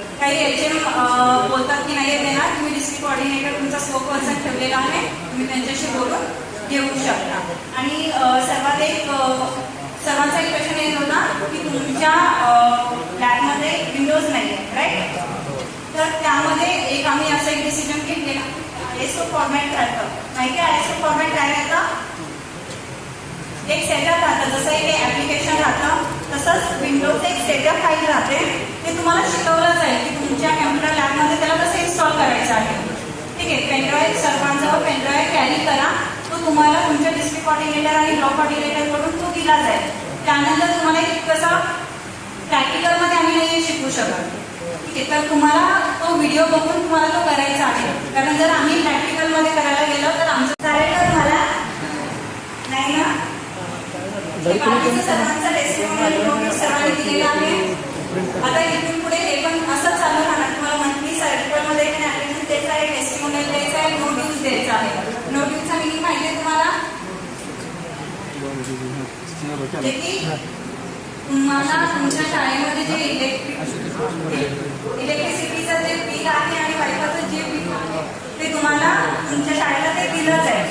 काही H M बोलतात की नाही देणार तुम्ही डिस्ट्रिक्ट कोऑर्डिनेटर तुमचा स्पोक पर्सन ठेवलेला आहे तुम्ही त्यांच्याशी बोलून घेऊ शकता. आणि सर्वात एक सर्वांचा एक प्रश्न येत होता की तुमच्या लॅबमध्ये विंडोज नाही आहे राईट तर त्यामध्ये एक आम्ही असं एक डिसिजन घेतलेला. आय एस ओ फॉर्मॅट राहतं. माहिती आय एस ओ फॉर्मॅट काय राहतं? एक सेटअप राहतं. जसं एक ऍप्लिकेशन राहतं तसंच विंडोज एक सेटअप फाईल राहते. ते तुम्हाला शिकवलं जाईल की तुमच्या कम्प्युटर लॅबमध्ये त्याला कसं इन्स्टॉल करायचं आहे ठीक आहे पेनड्राईव्ह सर्वांजवळ पेनड्राईव्ह कॅरी. तो तुम्हाला तुमच्या डिस्ट्रिक्ट कॉर्डिनेटर आणि ब्लॉक कॉर्डिनेटरकडून तो दिला जाईल. त्यानंतर तुम्हाला एक कसं प्रॅक्टिकलमध्ये आम्ही नाही शिकवू शकत. ठीक आहे तर तुम्हाला तो व्हिडिओ बघून तुम्हाला तो करायचा आहे. कारण जर आम्ही प्रॅक्टिकलमध्ये करायला गेलो तर आमचं चालेल का तुम्हाला नाही ना? सर्वांचा testimonial सर्वांनी दिलेला आहे. आता इथून पुढे हे पण असंच चालू राहणार. तुम्हाला मंथली सर्टिफिकेटमध्ये द्यायचा आहे टेस्टिमोनियल द्यायचा आहे नो ड्यूज द्यायचा आहे. तुमच्या शाळेमध्ये जे इलेक्ट्रिक इलेक्ट्रिसिटीचं जे बिल आहे आणि वायफायचं जे बिल आहे ते तुम्हाला तुमच्या शाळेला ते दिलंच आहे.